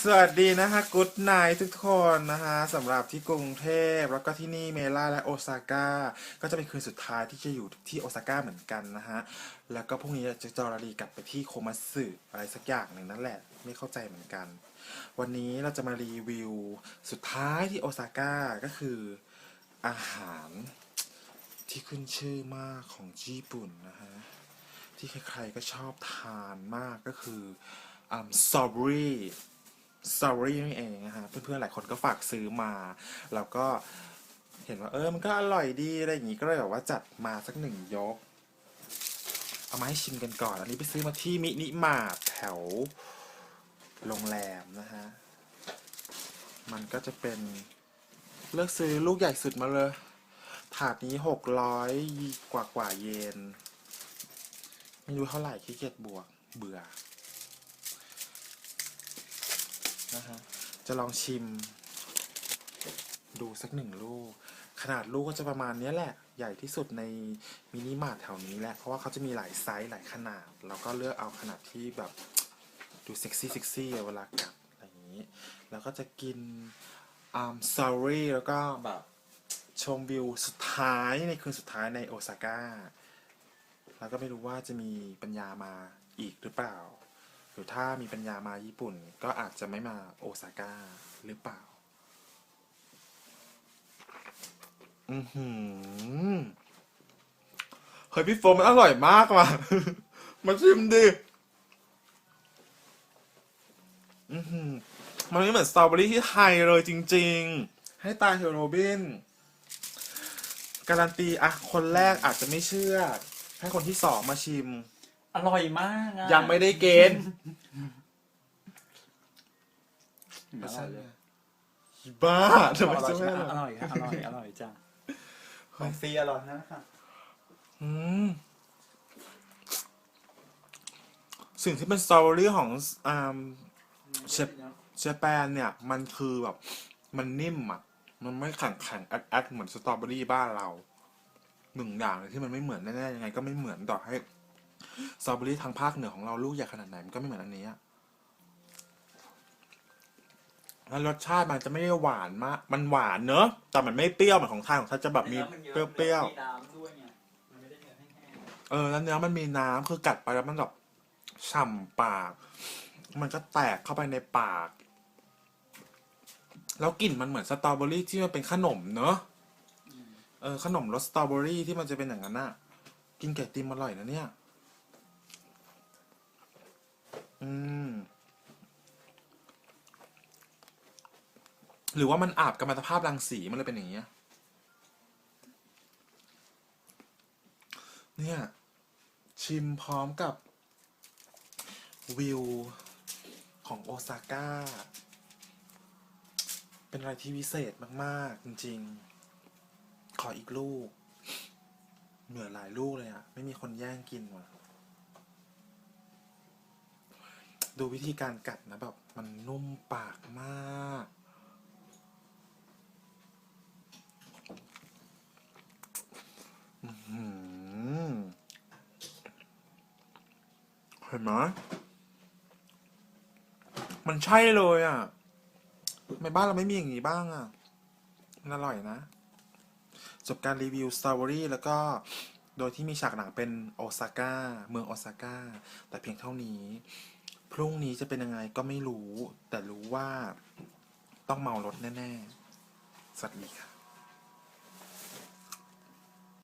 สวัสดีนะคะกุ๊ดไนทุกคนนะคะสำหรับที่กรุงเทพแล้วก็ที่นี่เมล่าและโอซาก้าก็จะเป็นคืนสุดท้ายที่จะอยู่ที่โอซาก้าเหมือนกันนะฮะแล้วก็พรุ่งนี้จะจอรารีกลับไปที่โคมัตสึอะไรสักอย่างหนึ่งนั่นแหละไม่เข้าใจเหมือนกัน วันนี้เราจะมารีวิวสุดท้ายที่โอซาก้าก็คืออาหารที่ขึ้นชื่อมากของญี่ปุ่นนะฮะที่ใครๆก็ชอบทานมากก็คืออ่าสตรอบรี่ สตรอเบอรี่นี่เองนะฮะเพื่อนๆหลายคนก็ฝากซื้อมาแล้วก็เห็นว่าเออมันก็อร่อยดีอะไรอย่างงี้ก็เลยแบบว่าจัดมาสักหนึ่งยก เอามาให้ชิมกันก่อน อันนี้ไปซื้อมาที่มินิมาร์ทแถวโรงแรมนะฮะ มันก็จะเป็นเลือกซื้อลูกใหญ่สุดมาเลย ถาดนี้หกร้อยกว่ากว่าเยน ไม่รู้เท่าไหร่ขี้เกียจบวกเบื่อ นะฮะจะลองชิม ดูสักหนึ่งลูก ขนาดลูกก็จะประมาณนี้แหละ ใหญ่ที่สุดในมินิมาร์ทแถวนี้แหละ เพราะว่าเขาจะมีหลายไซส์หลายขนาดแล้วก็เลือกเอาขนาดที่แบบดูเซ็กซี่เซ็กซี่เวลากัดอะไรอย่างนี้ แล้วก็จะกินอ่าซารี่แล้วก็แบบชมวิวสุดท้ายในคืนสุดท้ายในโอซาก้า แล้วก็ไม่รู้ว่าจะมีปัญญามาอีกหรือเปล่า หรือถ้ามีปัญญามาญี่ปุ่น ก็อาจจะไม่มาโอซาก้าหรือเปล่า อือหือเฮ้ยพี่โฟมมันอร่อยมากว่ะ มาชิมดิ อือหือมันไม่เหมือนสตรอเบอรี่ที่ไทยเลยจริง ๆ ให้ตาเฮโรบิน การันตีอะคนแรกอาจจะไม่เชื่อ ให้คนที่สองมาชิม อร่อยมากอะยังไม่ได้เกณฑ์อร่อยเลยบ้าทำไมอร่อยจะใช่ไม่ไหมอร่อยอร่อยค่ะอร่อยอร่อยจ้ะของฟรีอร่อยนะคะอืมสิ่งที่เป็นสตรอเบอรี่ของอ่าเชฟเจแปนเนี่ย มันคือแบบ มันนิ่มอะ มันไม่แข็งแข็งแอดแอดเหมือนสตรอเบอรี่บ้านเรา หนึ่งอย่างเลยที่มันไม่เหมือนแน่ๆยังไงก็ไม่เหมือนต่อให้ สตรอเบอรี่ทางภาคเหนือของเราลูกใหญ่ขนาดไหนมันก็ไม่เหมือนอันนี้อะแล้วรสชาติมันจะไม่ได้หวานมาก มันหวานเนอะ แต่มันไม่เปรี้ยวเหมือนของไทยของไทยจะแบบมีเปรี้ยวๆมีน้ำด้วยไงมันไม่ได้เนื้อแห้งเออ แล้วเนื้อมันมีน้ำคือกัดไปแล้วมันแบบฉ่ำปาก มันก็แตกเข้าไปในปาก แล้วกลิ่นมันเหมือนสตรอเบอรี่ที่มันเป็นขนมเนอะเออขนมรสสตรอเบอรี่ที่มันจะเป็นอย่างนั้นอะกินไก่ติมอร่อยนะเนี่ย อืม หรือว่ามันอาบกัมมันตภาพรังสีมันเลยเป็นอย่างเงี้ย เนี่ย ชิมพร้อมกับ วิว ของโอซาก้า เป็นอะไรที่วิเศษมาก ๆ จริง ๆ ขออีกลูก เหลือหลายลูกเลยอะไม่มีคนแย่งกินว่ะ ดูวิธีการกัดนะแบบมันนุ่มปากมาก เห็นไหมมันใช่เลยอะทำไมบ้านเราไม่มีอย่างนี้บ้างอะ มันอร่อยนะ จบการรีวิวสตรอเบอรี่แล้วก็โดยที่มีฉากหนังเป็นโอซาก้า เมืองโอซาก้า แต่เพียงเท่านี้ พรุ่งนี้จะเป็นยังไงก็ไม่รู้ แต่รู้ว่าต้องเมารถแน่ ๆ สวัสดีค่ะ